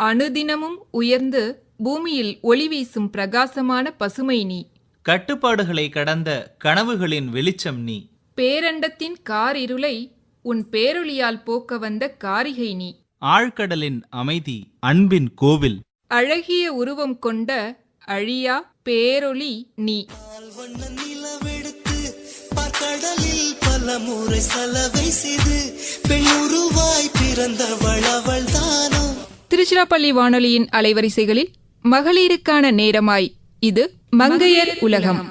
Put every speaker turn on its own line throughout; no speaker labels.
அனுதினமும் உயர்ந்து பூமியில் ஒளி வீசும் பிரகாசமான பசுமை நீ.
கட்டுப்பாடுகளை கடந்த கனவுகளின் வெளிச்சம் நீ.
பேரண்டத்தின் காரிருளை உன் பேரொளியால் போக்க வந்த காரிகை நீ.
ஆழ்கடலின் அமைதி அன்பின் கோவில்.
அழகிய உருவம் கொண்ட அழியா பேரொளி நீ.
வண்ண நிலவெடுத்து பார்க்கடலில் பல முறை சலவை செய்து பெண் உருவாய் பிறந்தவள்
திருச்சிராப்பள்ளி வானொலியின் அலைவரிசைகளில் மகளிருக்கான நேரமாய் இது மங்கையர் உலகம்.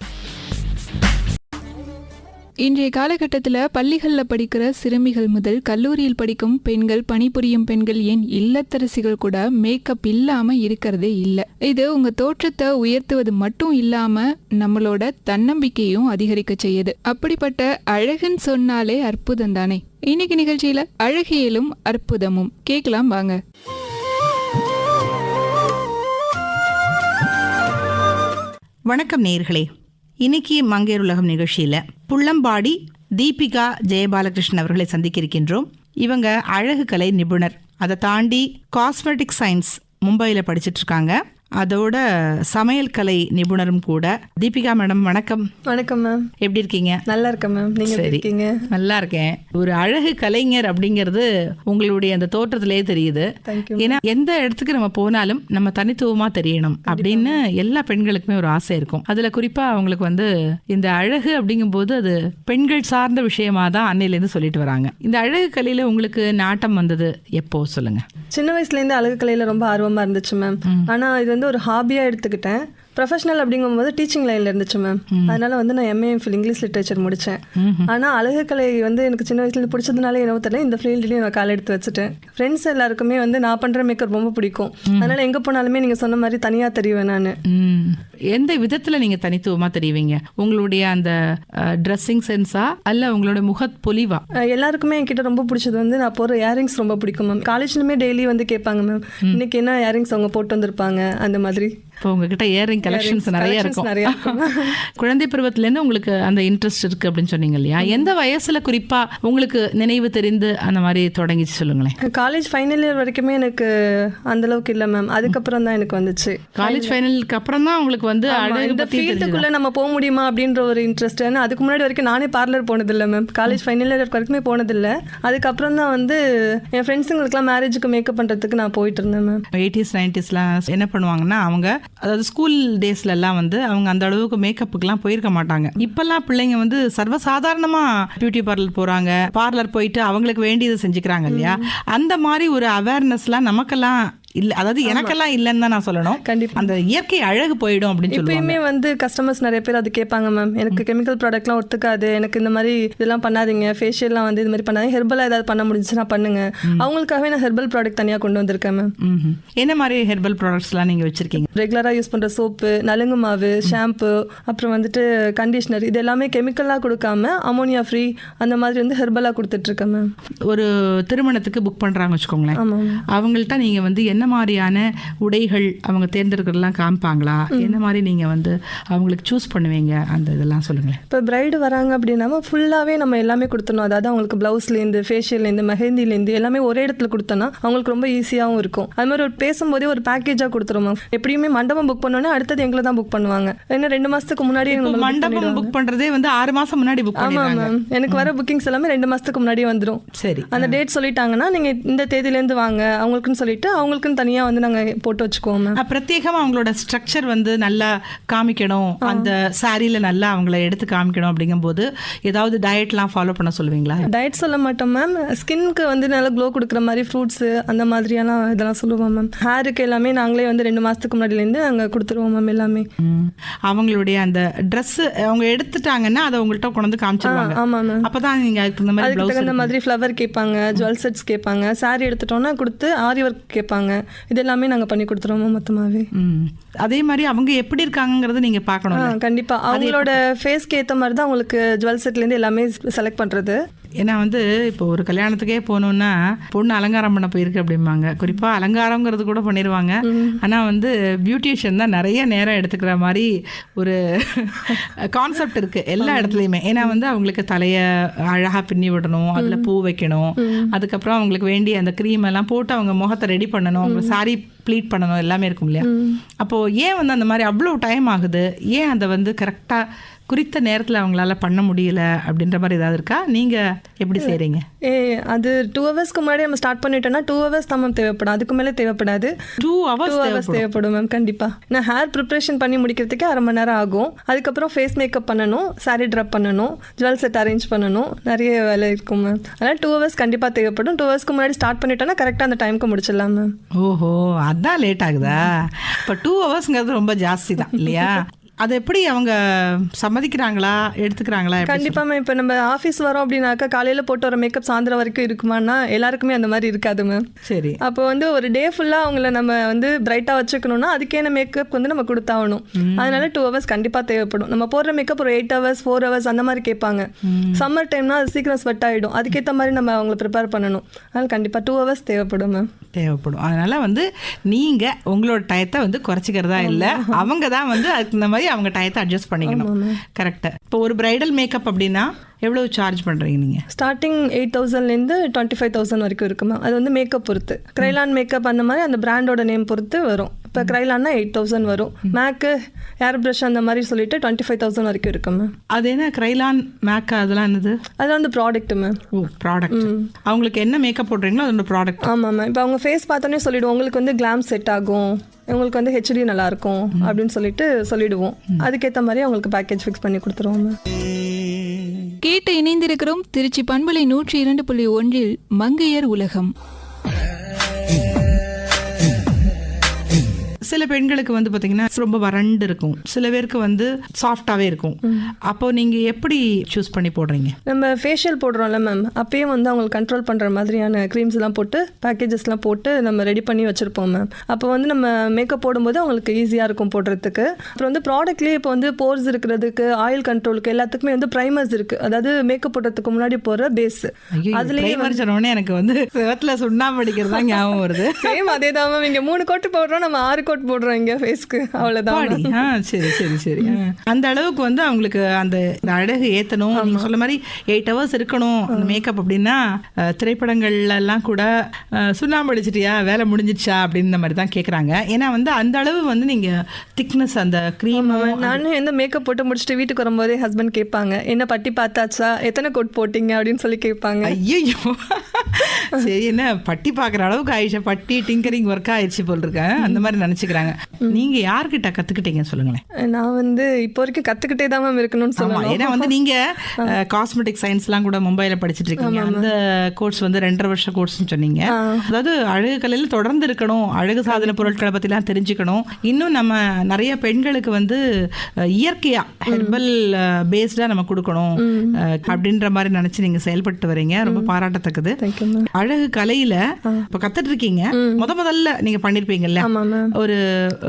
இன்றைய காலகட்டத்தில் பள்ளிகளில் படிக்கிற சிறுமிகள் முதல் கல்லூரியில் படிக்கும் பெண்கள் பணிபுரியும் பெண்கள் ஏன் இல்லத்தரசிகள் கூட மேக்கப் இல்லாம இருக்கிறதே இல்லை. இது உங்க தோற்றத்தை உயர்த்துவது மட்டும் இல்லாம நம்மளோட தன்னம்பிக்கையும் அதிகரிக்க செய்யுது. அப்படிப்பட்ட அழகுன்னு சொன்னாலே அற்புதம் தானே? இன்னைக்கு நிகழ்ச்சியில அழகியலும் அற்புதமும். கேட்கலாம் வாங்க.
வணக்கம் நேர்களே. இன்னைக்கு மங்கையர் உலகம் நிகழ்ச்சியில் புள்ளம்பாடி தீபிகா ஜெயபாலகிருஷ்ணன் அவர்களை சந்திக்க இருக்கின்றோம் இவங்க அழகு கலை நிபுணர். அதை தாண்டி காஸ்மெட்டிக் சயின்ஸ் மும்பையில் படிச்சுட்டு இருக்காங்க அதோட சமையல் கலை நிபுணரும் கூட. தீபிகா மேடம் வணக்கம்.
வணக்கம் மேம்.
எப்படி இருக்கீங்க?
நல்லா இருக்கேன் மேம். நீங்க இருக்கீங்க?
நல்லா இருக்கேன். ஒரு அழகு கலைஞர் அப்படிங்கிறது உங்களுடைய அந்த தோற்றத்திலே தெரியுது. ஏன்னா எந்த இடத்துக்கு நம்ம போனாலும் நம்ம தனித்துவமா தெரியணும் அப்படின்னு எல்லா பெண்களுக்குமே ஒரு ஆசை இருக்கும். அதுல குறிப்பா அவங்களுக்கு வந்து இந்த அழகு அப்படிங்கும்போது அது பெண்கள் சார்ந்த விஷயமா தான் அன்னையிலேருந்து சொல்லிட்டு வராங்க. இந்த அழகு கலையில உங்களுக்கு நாட்டம் வந்தது எப்போ? சொல்லுங்க.
சின்ன வயசுல இருந்து அழகு கலையில ரொம்ப ஆர்வமா இருந்துச்சு மேம். ஆனா இது வந்து ஒரு ஹாபியா எடுத்துக்கிட்டேன். ப்ரொஃபஷனல் அப்படிங்கும்போது டீச்சிங் லைன்ல இருந்துச்சு மேம் அதனால வந்து நான் எம்ஏ ஃபில் இங்கிலீஷ் லிட்ரேச்சர் முடிச்சேன். ஆனா அழகு கலை வந்து எனக்கு சின்ன வயசுல பிடிச்சதுனால என்னவோ தெரியல இந்த ஃபீல்ட்லயும் நான் கால் எடுத்து வச்சுட்டேன். ஃப்ரெண்ட்ஸ் எல்லாருக்குமே வந்து நான் பண்ற மேக்கப் ரொம்ப பிடிக்கும். அதனால எங்க போனாலுமே நீங்க சொன்ன மாதிரி தனியா தெரிவேன் நான்.
எந்த விதத்துல நீங்க தனித்துவமா தெரிவிங்க? உங்களுடைய அந்த ட்ரெஸ்ஸிங் சென்ஸா அல்ல உங்களோட முகப்பொலிவா
அஹ் எல்லாருக்குமே என்கிட்ட ரொம்ப பிடிச்சது வந்து நான் போடுற இயரிங்ஸ் ரொம்ப பிடிக்கும் மேம் காலேஜ்லுமே டெய்லி வந்து கேட்பாங்க மேம் இன்னைக்கு என்ன இயரிங்ஸ் அவங்க போட்டு வந்திருப்பாங்க அந்த மாதிரி.
இப்போ உங்ககிட்ட இயரிங் கலெக்ஷன்ஸ் நிறைய இருக்கும். குழந்தை பருவத்திலேருந்து உங்களுக்கு அந்த இன்ட்ரெஸ்ட் இருக்கு அப்படின்னு சொன்னீங்க இல்லையா? எந்த வயசுல குறிப்பா உங்களுக்கு நினைவு தெரிந்து அந்த மாதிரி தொடங்கிச்சு சொல்லுங்களேன்.
காலேஜ் ஃபைனல் இயர் வரைக்குமே எனக்கு அந்த அளவுக்கு இல்லை மேம் அதுக்கப்புறம் தான் எனக்கு வந்துச்சு.
காலேஜ் ஃபைனலுக்கு அப்புறம் தான் உங்களுக்கு வந்து
இந்த? ஃபீல்டுக்குள்ள நம்ம போக முடியுமா அப்படின்ற ஒரு இன்ட்ரெஸ்ட் ஏன்னா அதுக்கு முன்னாடி வரைக்கும் நானே பார்லர் போனதில்லை மேம் காலேஜ் ஃபைனல் இயர் வரைக்குமே போனதில்லை. அதுக்கப்புறம் தான் வந்து என் ஃப்ரெண்ட்ஸுங்களுக்குலாம் மேரேஜுக்கு மேக்கப் பண்ணுறதுக்கு நான் போயிட்டு இருந்தேன் மேம்
எயிட்டிஸ் நைன்டிஸ்லாம் என்ன பண்ணுவாங்கன்னா அவங்க அதாவது ஸ்கூல் டேஸ்ல எல்லாம் வந்து அவங்க அந்த அளவுக்கு மேக்கப்புக்குலாம் போயிருக்க மாட்டாங்க. இப்பெல்லாம் பிள்ளைங்க வந்து சர்வசாதாரணமா பியூட்டி பார்லர் போறாங்க பார்லர் போயிட்டு அவங்களுக்கு வேண்டியதை செஞ்சுக்கிறாங்க இல்லையா? அந்த மாதிரி ஒரு அவேர்னஸ்லாம் நமக்கெல்லாம் இல்ல அதாவது எனக்கெல்லாம் இல்லைன்னு தான் நான் சொல்லணும்.
கண்டிப்பா.
அந்த இயற்கை அழகு போயிடும் அப்படின்னு
இப்பயுமே வந்து கஸ்டமர்ஸ் நிறைய பேர் அது கேட்பாங்க மேம் எனக்கு கெமிக்கல் ப்ராடக்ட்லாம் ஒத்துக்காது. எனக்கு இந்த மாதிரி இதெல்லாம் பண்ணாதீங்க. ஃபேஷியல்லாம் வந்து இது மாதிரி பண்ணாதீங்க. ஹெர்பலாக ஏதாவது பண்ண முடிஞ்சுன்னா பண்ணுங்க. அவங்களுக்காகவே நான் ஹெர்பல் ப்ராடக்ட் தனியாக கொண்டு வந்திருக்கேன் மேம்.
என்ன மாதிரி ஹெர்பல் ப்ராடக்ட்ஸ்லாம் நீங்க வச்சிருக்கீங்க?
ரெகுலராக யூஸ் பண்ணுற சோப்பு நலுங்கு மாவு ஷாம்பு அப்புறம் வந்துட்டு கண்டிஷனர் இது எல்லாமே கெமிக்கலாக கொடுக்காம அமோனியா ஃப்ரீ அந்த மாதிரி வந்து ஹெர்பலாக கொடுத்துட்ருக்கேன் மேம்
ஒரு திருமணத்துக்கு புக் பண்றாங்க வச்சுக்கோங்களேன். அவங்கள்ட்ட நீங்க வந்து என்ன மாதிரியான உடைகள் அவங்க தேர்ந்தெடுக்கிறதெல்லாம் காமிப்பாங்களா? என்ன மாதிரி நீங்க வந்து அவங்களுக்கு சூஸ் பண்ணுவீங்க? அந்த இதெல்லாம் சொல்லுங்களேன்.
இப்போ பிரைடு வராங்க அப்படின்னா ஃபுல்லாகவே நம்ம எல்லாமே கொடுத்துடணும். அதாவது அவங்களுக்கு ப்ளவுஸ்லேருந்து ஃபேஷியல்லேருந்து மெஹந்திலேருந்து எல்லாமே ஒரே இடத்துல கொடுத்தோன்னா அவங்களுக்கு ரொம்ப ஈஸியாகவும் இருக்கும். அது மாதிரி ஒரு பேசும்போதே ஒரு பேக்கேஜாக கொடுத்துரும் மேம் எப்படியுமே மண்டபம் புக் பண்ணோன்னே அடுத்தது எங்களை தான் புக் பண்ணுவாங்க. ஏன்னா ரெண்டு மாதத்துக்கு முன்னாடி
மண்டபம் புக் பண்றதே வந்து ஆறு மாசம் முன்னாடி புக்
ஆமாம் மேம் எனக்கு வர புக்கிங்ஸ் எல்லாமே ரெண்டு மாதத்துக்கு முன்னாடியே வந்துடும்
சரி.
அந்த டேட் சொல்லிட்டாங்கன்னா நீங்கள் இந்த தேதியிலேருந்து வாங்க அவங்களுக்குன்னு சொல்லிட்டு அவங்களுக்குன்னு தனியாக வந்து நாங்கள் போட்டு வச்சுக்குவோம் மேம்
அஹ், பிரத்யேகமா அவங்களோட ஸ்ட்ரக்சர் வந்து நல்லா காமிக்கணும். அந்த சாரியில நல்லா அவங்கள எடுத்து காமிக்கணும் அப்படிங்கும்போது ஏதாவது டயட்லாம் ஃபாலோ பண்ண சொல்லுவீங்களா?
டயட் சொல்ல மாட்டோம் மேம் ஸ்கின்க்கு வந்து நல்லா க்ளோ கொடுக்குற மாதிரி ஃப்ரூட்ஸு அந்த மாதிரியெல்லாம் இதெல்லாம் சொல்லுவோம் மேம் ஹேருக்கு எல்லாமே நாங்களே வந்து ரெண்டு மாதத்துக்கு முன்னாடிலேருந்து நாங்கள் கொடுத்துருவோம் மேம் எல்லாமே.
அவங்களுடைய அந்த Dress அவங்க எடுத்துட்டாங்கன்னா அதை உங்கள்கிட்ட கொண்டு வந்து காமிச்சிருவாங்க.
ஆமாம் மேம்
அப்பதான் நீங்க அதுக்கு தகுந்த மாதிரி
அதுக்கு தகுந்த மாதிரி ஃப்ளவர் கேட்பாங்க ஜுவல் செட்ஸ் கேட்பாங்க. Saree எடுத்துட்டோம்னா கொடுத்து ஆரி ஒர்க் கேட்பாங்க. இது எல்லாமே நாங்கள் பண்ணி கொடுத்துருவோம் மொத்தமாகவே.
அதே மாதிரி அவங்க எப்படி இருக்காங்கங்கறத நீங்க பார்க்கணும்
கண்டிப்பாக அவங்களோட ஃபேஸ்க்கு ஏற்ற மாதிரி தான் அவங்களுக்கு ஜுவல் செட்லேருந்து எல்லாமே செலக்ட் பண்ணுறது
ஏன்னா வந்து இப்போ ஒரு கல்யாணத்துக்கே போகணுன்னா பொண்ணு அலங்காரம் பண்ண போயிருக்கு அப்படிம்பாங்க. குறிப்பாக அலங்காரங்கிறது கூட பண்ணிடுவாங்க ஆனால் வந்து பியூட்டிஷியன் தான் நிறைய நேரம் எடுத்துக்கிற மாதிரி ஒரு கான்செப்ட் இருக்குது எல்லா இடத்துலையுமே. ஏன்னா வந்து அவங்களுக்கு தலையை அழகாக பின்னி விடணும் அதில் பூ வைக்கணும். அதுக்கப்புறம் அவங்களுக்கு வேண்டிய அந்த க்ரீம் எல்லாம் போட்டு அவங்க முகத்தை ரெடி பண்ணணும். அவங்க சாரி ப்ளீட் பண்ணணும் எல்லாமே இருக்கும் இல்லையா? அப்போது ஏன் வந்து அந்த மாதிரி அவ்வளோ டைம் ஆகுது? ஏன் அதை வந்து கரெக்டாக குறித்த நேரத்தில் அவங்களால பண்ண முடியல அப்படின்ற மாதிரி ஏதாவது இருக்கா? நீங்கள் எப்படி செய்கிறீங்க
ஏ அது டூ ஹவர்ஸ்க்கு முன்னாடி நம்ம ஸ்டார்ட் பண்ணிட்டோம்னா டூ ஹவர்ஸ் தான் மேம் தேவைப்படும். அதுக்கு மேலே தேவைப்படாது.
டூ
டூ
ஹவர்ஸ்
ஹவர்ஸ் தேவைப்படும். மேம் கண்டிப்பாக நான் ஹேர் ப்ரிப்ரேஷன் பண்ணி முடிக்கிறதுக்கு அரை மணி நேரம் ஆகும். அதுக்கப்புறம் ஃபேஸ் மேக்கப் பண்ணணும் சாரி ட்ரப் பண்ணணும் ஜுவல் செட் அரேஞ்ச் பண்ணணும். நிறைய வேலை இருக்கும் மேம் அதனால் டூ ஹவர்ஸ் கண்டிப்பாக தேவைப்படும். டூ ஹவர்ஸ்க்கு முன்னாடி ஸ்டார்ட் பண்ணிட்டோம்னா கரெக்டாக அந்த டைமுக்கு முடிச்சிடலாம் மேம்
ஓஹோ அதான் லேட் ஆகுதா? இப்போ டூ ஹவர்ஸ்ங்கிறது ரொம்ப ஜாஸ்தி தான் இல்லையா? அதை எப்படி அவங்க சம்மதிக்கிறாங்களா எடுத்துக்கிறாங்களா
கண்டிப்பாக இப்போ நம்ம ஆஃபீஸ் வரோம் அப்படின்னாக்கா காலையில் போட்டு வர மேக்கப் சாயந்தரம் வரைக்கும் இருக்குமான்னா எல்லாருக்குமே அந்த மாதிரி இருக்காது மேம்
சரி.
அப்போ வந்து ஒரு டே ஃபுல்லாக அவங்கள நம்ம வந்து பிரைட்டாக வச்சுக்கணும்னா அதுக்கேன மேக்கப் வந்து நம்ம கொடுத்தாகணும். அதனால டூ ஹவர்ஸ் கண்டிப்பாக தேவைப்படும். நம்ம போடுற மேக்கப் ஒரு எயிட் ஹவர்ஸ் ஃபோர் ஹவர்ஸ் அந்த மாதிரி கேட்பாங்க. சம்மர் டைம்னா அது சீக்கிரம் ஸ்வெட் ஆகிடும் அதுக்கேற்ற மாதிரி நம்ம அவங்கள ப்ரிப்பேர் பண்ணணும். அதனால் கண்டிப்பாக டூ ஹவர்ஸ் தேவைப்படும் மேம்
தேவைப்படும். அதனால வந்து நீங்க உங்களோட டயத்தை வந்து குறைச்சிக்கிறதா இல்லை அவங்க தான் வந்து அதுக்கு இந்த மாதிரி அவங்க டயத்தை அட்ஜஸ்ட் பண்ணிக்கணும். கரெக்டாக இப்போ ஒரு பிரைடல் மேக்கப் அப்படின்னா எவ்வளவு சார்ஜ் பண்றீங்க நீங்க?
ஸ்டார்டிங் எயிட் தௌசண்ட்லேருந்து டுவெண்ட்டி ஃபைவ் தௌசண்ட் வரைக்கும் இருக்கு மேம். அது வந்து மேக்கப் பொறுத்து. க்ரைலான் மேக்கப் அந்த மாதிரி அந்த பிராண்டோட நேம் பொறுத்து வரும். இப்போ க்ரைலான்னா எயிட் தௌசண்ட் வரும். மேக்கு ஏர் ப்ரஷ் அந்த மாதிரி சொல்லிட்டு டுவெண்ட்டி ஃபைவ் தௌசண்ட் வரைக்கும் இருக்கு மேம்
அது என்ன கிரைலான் மேக் அதெல்லாம் என்னது?
அது வந்து ப்ராடக்ட் மேம்
ஓ ப்ராடக்ட் அவங்களுக்கு என்ன மேக்கப் போடுறீங்களோ அதோட ப்ராடக்ட்
ஆமாம் மேம் இப்போ அவங்க ஃபேஸ் பார்த்தோன்னே சொல்லிடுவோம். உங்களுக்கு வந்து கிளாம் செட் ஆகும். உங்களுக்கு வந்து ஹெச்டி நல்லா இருக்கும். அப்படின்னு சொல்லிட்டு சொல்லிடுவோம். அதுக்கேற்ற மாதிரி அவங்களுக்கு பேக்கேஜ் ஃபிக்ஸ் பண்ணி கொடுத்துருவோம் மேம்
கேட்டு இணைந்திருக்கிறோம் திருச்சி பண்பலை நூற்றி இரண்டு புள்ளி ஒன்றில் மங்கையர் உலகம்.
சில பெண்களுக்கு வந்து பார்த்தீங்கன்னா ரொம்ப வறண்டு இருக்கும். சில பேருக்கு வந்து சாஃப்டாகவே இருக்கும். அப்போ நீங்கள் எப்படி சூஸ் பண்ணி போடுறீங்க?
நம்ம ஃபேஷியல் போடுறோம்ல மேம் அப்பயே வந்து அவங்களுக்கு கண்ட்ரோல் பண்ணுற மாதிரியான க்ரீம்ஸ் எல்லாம் போட்டு பேக்கேஜஸ்லாம் போட்டு நம்ம ரெடி பண்ணி வச்சுருப்போம் மேம் அப்போ வந்து நம்ம மேக்கப் போடும்போது அவங்களுக்கு ஈஸியாக இருக்கும் போடுறதுக்கு. அப்புறம் வந்து ப்ராடக்ட்லேயே இப்போ வந்து போர்ஸ் இருக்கிறதுக்கு ஆயில் கண்ட்ரோலுக்கு எல்லாத்துக்குமே வந்து ப்ரைமர்ஸ் இருக்குது அதாவது மேக்கப் போடுறதுக்கு முன்னாடி போடுற பேஸ் அதுலேயே
எனக்கு வந்து சுண்ணாம்பு அடிக்கிறது தான் ஞாபகம் வருது.
சேம் அதே தான் மேம் இங்கே மூணு கோட்டு போடுறோம் நம்ம ஆறு கோட் போடுறோம் இங்கே ஃபேஸ்க்கு அவ்வளோதான்
ஆ சரி சரி சரி. அந்த அளவுக்கு வந்து அவங்களுக்கு அந்த அழகு ஏத்தணும். நீங்க சொல்ல மாதிரி எயிட் ஹவர்ஸ் இருக்கணும். அந்த மேக்கப் அப்படின்னா அஹ், திரைப்படங்கள்ல எல்லாம் கூட சுண்ணாம்பு அடிச்சிட்டியா வேலை முடிஞ்சிடுச்சா அப்படின்ற மாதிரி தான் கேக்குறாங்க. ஏன்னா வந்து அந்த அளவு வந்து நீங்க திக்னஸ் அந்த க்ரீம்
நானும் எந்த மேக்கப் போட்டு முடிச்சுட்டு வீட்டுக்கு வரும்போதே ஹஸ்பண்ட் கேட்பாங்க என்ன பட்டி பார்த்தாச்சா? எத்தனை கோட் போட்டீங்க? அப்படின்னு சொல்லி கேட்பாங்க.
ஐயோ சரி என்ன பட்டி பார்க்குற அளவுக்கு ஆயிடுச்சா. பட்டி டிங்கரிங் ஒர்க் ஆயிடுச்சு போல் இருக்கேன் அந்த மாதிரி நினச்சிக்கிறாங்க. நீங்க யார்கிட்ட கத்துக்கிட்டீங்க சொல்லுங்களேன்.
நான் வந்து இப்போ வரைக்கும் கற்றுக்கிட்டே தான் மேம் இருக்கணும்னு சொல்லலாம்
ஏன்னா வந்து நீங்க காஸ்மெட்டிக் சயின்ஸ்லாம் கூட மும்பைல படிச்சிட்டு இருக்கீங்க. அந்த கோர்ஸ் வந்து ரெண்டரை வருஷ கோர்ஸ்னு சொன்னீங்க. அதாவது அழகு கலையில தொடர்ந்து இருக்கணும். அழகு சாதன பொருட்களை பத்திலாம் தெரிஞ்சுக்கணும். இன்னும் நம்ம நிறைய பெண்களுக்கு வந்து இயற்கையா ஹெர்பல் பேஸ்டா நம்ம கொடுக்கணும். அப்படின்ற மாதிரி நினைச்சு நீங்க செயல்பட்டு வரீங்க. ரொம்ப பாராட்டத்தக்கது. அழகு கலையில இப்ப கத்துட்டு இருக்கீங்க முத முதல்ல நீங்க பண்ணிருப்பீங்கல்ல? ஒரு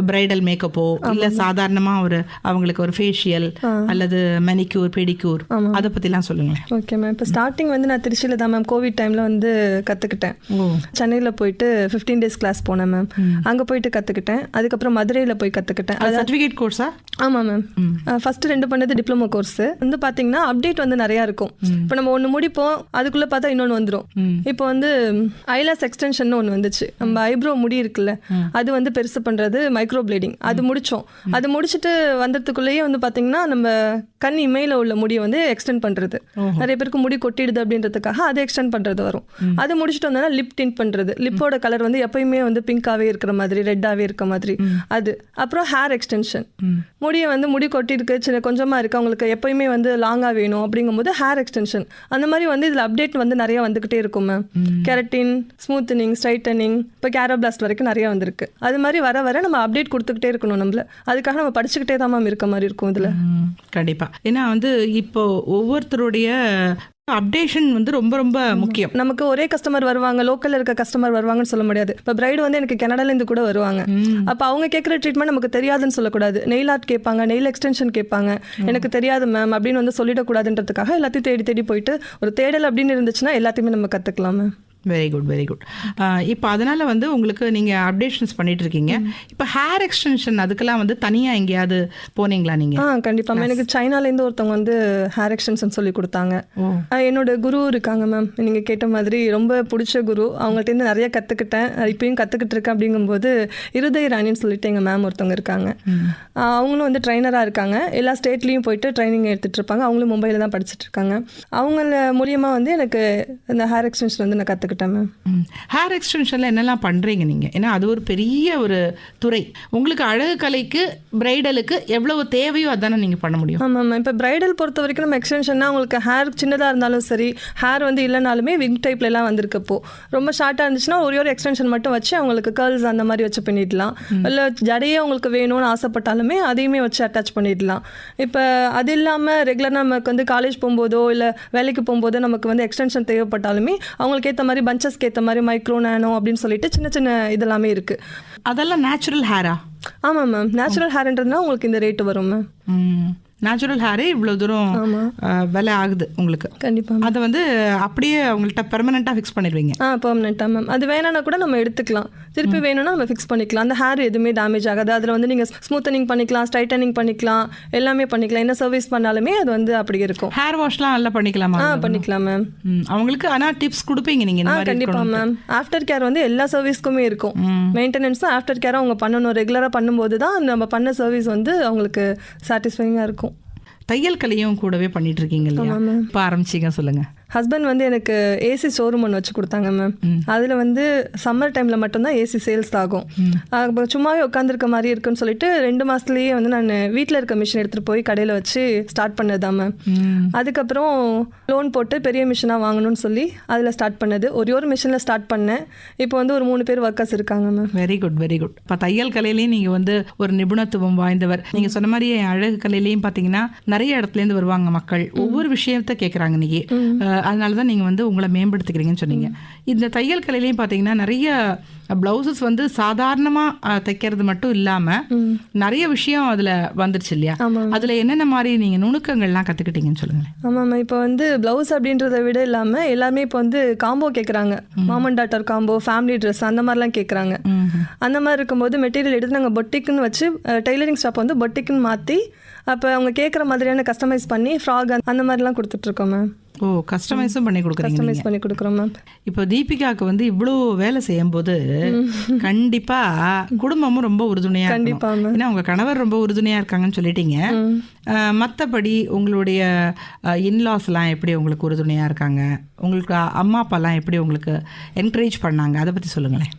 பிரைடல் மேக்கப்போ இல்ல சாதாரணமா ஒரு அவங்களுக்கு ஒரு ஃபேஷியல் அல்லது மெனிக்யூர் பெடிக்யூர் அத பத்திலாம் சொல்லுங்களேன்.
ஓகே மேம் இப்போ ஸ்டார்டிங் வந்து நான் திருச்சியில் தான் மேம் கோவிட் டைமில் வந்து கற்றுக்கிட்டேன் சென்னையில் போயிட்டு ஃபிஃப்டீன் டேஸ் கிளாஸ் போனேன் மேம் அங்கே போயிட்டு கற்றுக்கிட்டேன் அதுக்கப்புறம் மதுரையில் போய் கற்றுக்கிட்டேன்
அது சர்டிபிகேட் கோர்ஸா
ஆமாம் மேம் ஃபஸ்ட்டு ரெண்டு பண்ணது டிப்ளமோ கோர்ஸ் வந்து பார்த்தீங்கன்னா அப்டேட் வந்து நிறையா இருக்கும். இப்போ நம்ம ஒன்று முடிப்போம் அதுக்குள்ளே பார்த்தா இன்னொன்று வந்துடும் இப்போ வந்து ஐலாஸ் எக்ஸ்டென்ஷன் ஒன்று வந்துச்சு. நம்ம ஐப்ரோ முடி இருக்குல்ல அது வந்து பெருசு பண்ணுறது மைக்ரோ பிளேடிங் அது முடித்தோம் அது முடிச்சுட்டு வந்ததுக்குள்ளேயே வந்து பார்த்தீங்கன்னா நம்ம கண் இமையில உள்ள முடியை வந்து எக்ஸ்டெண்ட் பண்ணுறது நிறைய பேருக்கு முடி கொட்டிடுது அப்படின்றதுக்காக அதை எக்ஸ்டெண்ட் பண்ணுறது வரும். அது முடிச்சுட்டு வந்தோம்னா லிப் டிண்ட் பண்ணுறது லிப்போட கலர் வந்து எப்பயுமே வந்து பிங்காகவே இருக்கிற மாதிரி ரெட்டாகவே இருக்க மாதிரி. அது. அப்புறம் ஹேர் எக்ஸ்டென்ஷன் முடியை வந்து முடி கொட்டி இருக்கு சின்ன கொஞ்சமாக இருக்கு அவங்களுக்கு எப்பயுமே வந்து லாங்காக வேணும் அப்படிங்கும்போது ஹேர் எக்ஸ்டென்ஷன் அந்த மாதிரி வந்து இதில் அப்டேட் வந்து நிறைய வந்துக்கிட்டே இருக்கும் மேம் கெரட்டின் ஸ்மூத்தனிங் ஸ்ட்ரைட்டனிங் இப்போ கேரோபிளாஸ்ட் வரைக்கும் நிறைய வந்திருக்கு. அது மாதிரி வர வர நம்ம அப்டேட் கொடுத்துக்கிட்டே இருக்கணும் நம்மள. அதுக்காக நம்ம படிச்சுக்கிட்டே தான் மேம் இருக்க மாதிரி இருக்கும் இதில்.
ம், கண்டிப்பா ஏன்னா வந்து இப்போ ஒவ்வொருத்தருடைய அப்டேஷன் வந்து ரொம்ப ரொம்ப முக்கியம்.
நமக்கு ஒரே கஸ்டமர் வருவாங்க லோக்கல்ல இருக்க கஸ்டமர் வருவாங்கன்னு சொல்ல முடியாது. இப்போ பிரைடு வந்து எனக்கு கனடால இருந்து கூட வருவாங்க. அப்போ அவங்க கேட்குற ட்ரீட்மெண்ட் நமக்கு தெரியாதுன்னு சொல்லக்கூடாது. நெயில் ஆர்ட் கேட்பாங்க நெயில் எக்ஸ்டென்ஷன் கேட்பாங்க. எனக்கு தெரியாது மேம் அப்படின்னு வந்து சொல்லிடக்கூடாதுன்றதுக்காக எல்லாத்தையும் தேடி தேடி போயிட்டு ஒரு தேடல் அப்படின்னு இருந்துச்சுன்னா எல்லாத்தையுமே நம்ம கற்றுக்கலாம் ma'am
very good very good இப்போ அதனால வந்து உங்களுக்கு நீங்க அப்டேஷன்ஸ் பண்ணிட்டு இருக்கீங்க இப்போ ஹேர் எக்ஸ்டென்ஷன் அதுக்கெல்லாம் வந்து தனியா எங்கேயாவது போனீங்களா நீங்க?
ஆ கண்டிப்பா மேம் எனக்கு சைனாலேருந்து ஒருத்தவங்க வந்து ஹேர் எக்ஸ்டென்ஷன் சொல்லி கொடுத்தாங்க. என்னோட குரு இருக்காங்க மேம் நீங்கள் கேட்ட மாதிரி ரொம்ப பிடிச்ச குரு. அவங்கள்ட்டேருந்து நிறைய கற்றுக்கிட்டேன் இப்பயும் கற்றுக்கிட்டு இருக்கேன் அப்படிங்கும்போது இருதய ராணின்னு சொல்லிட்டு எங்கள் மேம் ஒருத்தவங்க இருக்காங்க. அவங்களும் வந்து ட்ரைனராக இருக்காங்க. எல்லா ஸ்டேட்லேயும் போயிட்டு ட்ரைனிங் எடுத்துகிட்டு இருப்பாங்க அவங்களும் மும்பையில் தான் படிச்சுட்டு இருக்காங்க அவங்கள மூலியமாக வந்து எனக்கு இந்த ஹேர் எக்ஸ்டென்ஷன் வந்து நான் கற்றுக்கிட்டேன் மேம்
ஹேர் எக்ஸ்டென்ஷன்ல என்னெல்லாம் பண்றீங்க நீங்க? ஏன்னா அது ஒரு பெரிய ஒரு துறை. உங்களுக்கு அழகு கலைக்கு பிரைடலுக்கு எவ்வளவு தேவையோ அதானே நீங்க பண்ண முடியும்.
ஆமாம் மேம் இப்போ பிரைடல் பொறுத்த வரைக்கும் நம்ம எக்ஸ்டென்ஷன்னா உங்களுக்கு ஹேர் சின்னதாக இருந்தாலும் சரி ஹேர் வந்து இல்லைனாலுமே விங் டைப்ல எல்லாம் வந்திருக்கு இப்போ. ரொம்ப ஷார்ட்டாக இருந்துச்சுன்னா ஒரே ஒரு எக்ஸ்டென்ஷன் மட்டும் வச்சு அவங்களுக்கு கேர்ள்ஸ் அந்த மாதிரி வச்சு பண்ணிடலாம். இல்லை ஜடையே உங்களுக்கு வேணும்னு ஆசைப்பட்டாலுமே அதையுமே வச்சு அட்டாச் பண்ணிடலாம். இப்போ அது இல்லாமல் ரெகுலராக நமக்கு வந்து காலேஜ் போகும்போதோ இல்லை வேலைக்கு போகும்போதோ நமக்கு வந்து எக்ஸ்டென்ஷன் தேவைப்பட்டாலுமே அவங்களுக்கு ஏற்ற மாதிரி பஞ்சஸ்க்கு ஏற்ற மாதிரி மைக்ரோ நேனோ அப்படின்னு சொல்லிட்டு சின்ன சின்ன இதெல்லாமே இருக்குது
அதெல்லாம் நேச்சுரல் ஹேரா
ஆமாம் மேம் நேச்சுரல் ஹேர்ன்றதுனா உங்களுக்கு இந்த ரேட்டு வரும் மேம்
நேச்சுரல் ஹேரே இவ்வளோ தூரம் விலை ஆகுது உங்களுக்கு.
கண்டிப்பாக
அதை வந்து அப்படியே அவங்கள்ட்ட பெர்மனெண்ட்டாக ஃபிக்ஸ் பண்ணிடுவீங்க.
ஆ பெர்மனெண்ட்டாக மேம் அது வேணும்னா கூட நம்ம எடுத்துக்கலாம். திருப்பி வேணும்னா நம்ம ஃபிக்ஸ் பண்ணிக்கலாம். அந்த ஹேர் எதுவுமே டேமேஜ் ஆகாது. அதில் வந்து நீங்கள் ஸ்மூத்தனிங் பண்ணிக்கலாம் ஸ்ட்ரைட்டனிங் பண்ணிக்கலாம் எல்லாமே பண்ணிக்கலாம். என்ன சர்வீஸ் பண்ணாலுமே அது வந்து அப்படி இருக்கும்.
ஹேர் வாஷ்லாம் நல்லா பண்ணிக்கலாமா
ஆ பண்ணிக்கலாம் மேம்.
அவங்களுக்கு ஆனால் டிப்ஸ் கொடுப்பீங்க நீங்கள்
ஆ கண்டிப்பாக மேம். ஆஃப்டர் கேர் வந்து எல்லா சர்வீஸ்க்குமே இருக்கும். மெயின்டெனன்ஸும் ஆஃப்டர் கேரும் அவங்க பண்ணணும். ரெகுலராக பண்ணும்போது தான் நம்ம பண்ண சர்வீஸ் வந்து அவங்களுக்கு சாட்டிஸ்ஃபைங்காக இருக்கும்.
தையல் கலையும் கூடவே பண்ணிட்டு இருக்கீங்க இல்லையா? இப்போ ஆரம்பிச்சிங்க சொல்லுங்க.
ஹஸ்பண்ட் வந்து எனக்கு ஏசி ஷோரூம் ஒன்று வச்சு கொடுத்தாங்க மேம் அதில் வந்து சம்மர் டைமில் மட்டும்தான் ஏசி சேல்ஸ் ஆகும். அப்போ சும்மாவே உட்காந்துருக்க மாதிரி இருக்குன்னு சொல்லிட்டு ரெண்டு மாதத்துலேயே வந்து நான் வீட்டில் இருக்க மிஷின் எடுத்துகிட்டு போய் கடையில் வச்சு ஸ்டார்ட் பண்ணது தான் மேம் அதுக்கப்புறம் லோன் போட்டு பெரிய மிஷினாக வாங்கணும்னு சொல்லி அதில் ஸ்டார்ட் பண்ணது. ஒரே ஒரு மிஷினில் ஸ்டார்ட் பண்ணேன். இப்போ வந்து ஒரு மூணு பேர் ஒர்க்கர்ஸ் இருக்காங்க ma'am
very good very good இப்போ தையல் கலையிலையும் நீங்கள் வந்து ஒரு நிபுணத்துவம் வாய்ந்தவர். நீங்கள் சொன்ன மாதிரி அழகு கலையிலையும் பார்த்தீங்கன்னா நிறைய இடத்துலேருந்து வருவாங்க மக்கள். ஒவ்வொரு விஷயத்த கேட்குறாங்க அஹ், அதனால தான் நீங்கள் வந்து உங்களை மேம்படுத்திக்கிறீங்கன்னு சொன்னீங்க. இந்த தையல் கலையிலையும் பார்த்தீங்கன்னா நிறைய ப்ளவுசஸ் வந்து சாதாரணமாக தைக்கிறது மட்டும் இல்லாமல் நிறைய விஷயம் அதில் வந்துருச்சு இல்லையா? அதில் என்னென்ன மாதிரி நீங்கள் நுணுக்கங்கள்லாம் கற்றுக்கிட்டீங்கன்னு சொல்லுங்களேன்.
ஆமாம் இப்போ வந்து ப்ளவுஸ் அப்படின்றத விட இல்லாமல் எல்லாமே இப்போ வந்து காம்போ கேட்குறாங்க மாமன் டாட்டர் காம்போ ஃபேமிலி ட்ரெஸ் அந்த மாதிரிலாம் கேட்குறாங்க அந்த மாதிரி இருக்கும்போது மெட்டீரியல் எடுத்து நாங்கள் பொட்டிக்குன்னு வச்சு டெய்லரிங் ஷாப் வந்து பொட்டிக்குன்னு மாற்றி அப்போ அவங்க கேட்குற மாதிரியான கஸ்டமைஸ் பண்ணி ஃப்ராக் அந்த மாதிரிலாம் கொடுத்துட்ருக்கோம் மேம்
ஓ கஸ்டமைஸும் பண்ணி கொடுக்குறீங்க.
கஸ்டமைஸ் பண்ணி கொடுக்குறோம் மேம்
இப்போ தீபிகாவுக்கு வந்து இவ்வளோ வேலை செய்யும்போது கண்டிப்பா குடும்பமும் ரொம்ப உறுதுணையா இருக்கணும்.
கண்டிப்பா, ma'am.
ஏன்னா உங்க கணவர் ரொம்ப உறுதுணையா இருக்காங்கன்னு சொல்லிட்டீங்க. மத்தபடி உங்களுடைய இன்லாஸ்லாம் எப்படி உங்களுக்கு உறுதுணையா இருக்காங்க? உங்களுக்கு அம்மா அப்பாலாம் எப்படி உங்களுக்கு என்கரேஜ் பண்ணாங்க? அதை பத்தி சொல்லுங்களேன்.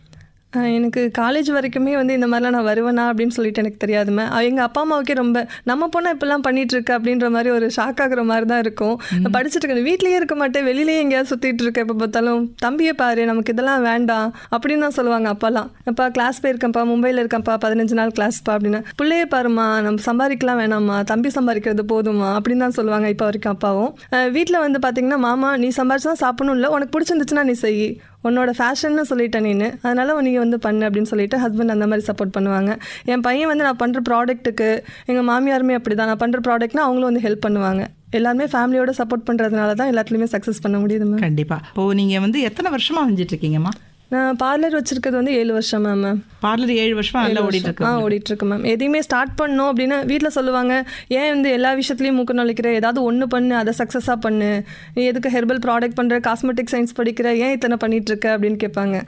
எனக்கு காலேஜ் வரைக்குமே வந்து இந்த மாதிரிலாம் நான் வருவேனா அப்படின்னு சொல்லிட்டு எனக்கு தெரியாதுமே. எங்கள் அப்பா அம்மாவுக்கே ரொம்ப நம்ம பொண்ணை இப்படிலாம் பண்ணிட்டு இருக்க அப்படின்ற மாதிரி ஒரு ஷாக் ஆகுற மாதிரி தான் இருக்கும். படிச்சுட்டு இருக்கேன். வீட்லயே இருக்க மாட்டேன். வெளியிலேயே எங்கேயாவது சுற்றிட்டு இருக்கேன். எப்போ பார்த்தாலும் தம்பியை பாரு நமக்கு இதெல்லாம் வேண்டாம் அப்படின்னு தான் சொல்லுவாங்க அப்பாலாம் அப்பா கிளாஸ் போயிருக்கேன்ப்பா மும்பையில் இருக்கேன்ப்பா பதினஞ்சு நாள் கிளாஸ்ப்பா அப்படின்னு. பிள்ளையே பாருமா நம்ம சம்பாதிக்கலாம் வேணாம்மா தம்பி சம்பாதிக்கிறது போதுமா அப்படின்னு தான் சொல்லுவாங்க இப்போ வரைக்கும் அப்பாவும். வீட்டில் வந்து பார்த்தீங்கன்னா மாமா நீ சம்பாரிச்சு தான் சாப்பிடணும் இல்லை உனக்கு பிடிச்சிருந்துச்சுன்னா நீ செய். உன்னோட ஃபேஷன்னு சொல்லிட்டேன் நீ அதனால நீ வந்து பண்ணு அப்படின்னு சொல்லிட்டு ஹஸ்பண்ட் அந்த மாதிரி சப்போர்ட் பண்ணுவாங்க. என் பையன் வந்து நான் பண்ணுற ப்ராடக்ட்டுக்கு எங்கள் மாமியாருமே அப்படி தான் நான் பண்ணுற ப்ராடக்ட்னா அவங்களும் வந்து ஹெல்ப் பண்ணுவாங்க. எல்லாருமே ஃபேமிலியோட சப்போர்ட் பண்ணுறதுனால தான் எல்லாத்துலேயுமே சக்ஸஸ் பண்ண முடியுது மேம்
கண்டிப்பா. இப்போ நீங்க வந்து எத்தனை வருஷமா வந்துட்டு இருக்கீங்கம்மா
நான் பார்லர் வச்சிருக்கிறது வந்து ஏழு வருஷம் மேம்
பார்லர் ஏழு வருஷமா நல்லா ஓடிட்டு இருக்கு.
ஆ ஓடிட்டு இருக்கு மேம் எதையுமே ஸ்டார்ட் பண்ணோம் அப்படின்னா வீட்டில் சொல்லுவாங்க ஏன் வந்து எல்லா விஷயத்துலையும் மூக்கு நுழைக்கிற? ஏதாவது ஒன்று பண்ணு அதை சக்ஸஸாக பண்ணு. நீ எதுக்கு ஹெர்பல் ப்ராடக்ட் பண்ணுற காஸ்மெட்டிக் சயின்ஸ் படிக்கிற? ஏன் இத்தனை பண்ணிட்டு இருக்க? அப்படின்னு கேட்பாங்க.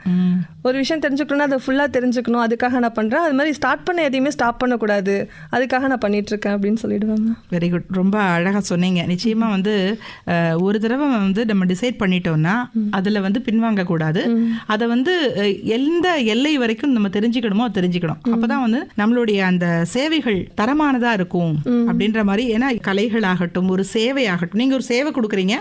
ஒரு விஷயம் தெரிஞ்சுக்கணும்னா அதை ஃபுல்லாக தெரிஞ்சுக்கணும். அதுக்காக நான் பண்ணுறேன் அது மாதிரி ஸ்டார்ட் பண்ண எதையுமே ஸ்டாப் பண்ணக்கூடாது. அதுக்காக நான் பண்ணிட்டு இருக்கேன் அப்படின்னு சொல்லிடுவேன் மேம்
வெரி குட் ரொம்ப அழகாக சொன்னீங்க. நிச்சயமா வந்து ஒரு தடவை வந்து நம்ம டிசைட் பண்ணிட்டோம்னா அதில் வந்து பின்வாங்க கூடாது அதை வந்து எந்த எல்லை வரைக்கும் நம்ம தெரிஞ்சுக்கணுமோ தெரிஞ்சுக்கணும். அப்பதான் வந்து நம்மளுடைய அந்த சேவைகள் தரமானதா இருக்கும் அப்படின்ற மாதிரி ஏன்னா கலைகள் ஆகட்டும் ஒரு சேவை ஆகட்டும் நீங்க ஒரு சேவை கொடுக்குறீங்க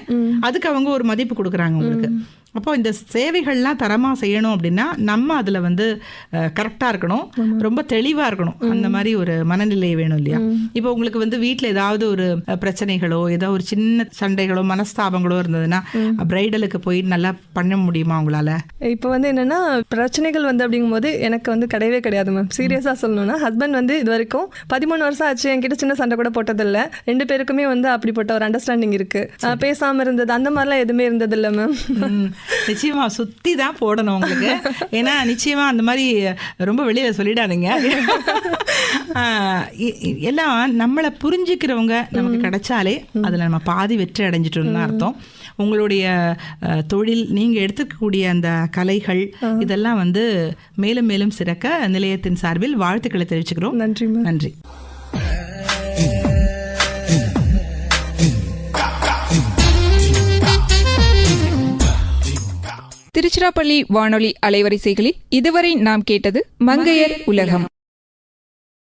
அதுக்கு அவங்க ஒரு மதிப்பு கொடுக்குறாங்க உங்களுக்கு. அப்போ இந்த சேவைகள்லாம் தரமாக செய்யணும் அப்படின்னா நம்ம அதில் வந்து கரெக்டாக இருக்கணும். ரொம்ப தெளிவாக இருக்கணும். அந்த மாதிரி ஒரு மனநிலை வேணும் இல்லையா? இப்போ உங்களுக்கு வந்து வீட்டில் ஏதாவது ஒரு பிரச்சனைகளோ ஏதோ ஒரு சின்ன சண்டைகளோ மனஸ்தாபங்களோ இருந்ததுன்னா பிரைடலுக்கு போய் நல்லா பண்ண முடியுமா உங்களால?
இப்போ வந்து என்னன்னா பிரச்சனைகள் வந்து அப்படிங்கும்போது எனக்கு வந்து கிடையவே கிடையாது மேம் சீரியஸாக சொல்லணும்னா ஹஸ்பண்ட் வந்து இது வரைக்கும் பதிமூணு வருஷம் ஆச்சு என்கிட்ட சின்ன சண்டை கூட போட்டதில்ல. ரெண்டு பேருக்குமே வந்து அப்படிப்பட்ட ஒரு அண்டர்ஸ்டாண்டிங் இருக்கு. அஹ் பேசாம இருந்தது அந்த மாதிரிலாம் எதுவுமே இருந்ததில்ல மேம்
நிச்சயமா சுத்தி தான் போடணும் உங்களுக்கு. ஏன்னா நிச்சயமா அந்த மாதிரி ரொம்ப வெளியில சொல்லிடாதீங்க. எல்லாம் நம்மளை புரிஞ்சுக்கிறவங்க நமக்கு கிடைச்சாலே அதுல நம்ம பாதி வெற்றி அடைஞ்சிட்டோம்னு அர்த்தம். உங்களுடைய தொழில் நீங்க எடுத்துக்கக்கூடிய அந்த கலைகள் இதெல்லாம் வந்து மேலும் மேலும் சிறக்க நிலையத்தின் சார்பில் வாழ்த்துக்களை தெரிவிச்சுக்கிறோம்.
நன்றி
நன்றி.
திருச்சிராப்பள்ளி வானொலி அலைவரிசைகளில் இதுவரை நாம் கேட்டது மங்கையர் உலகம்.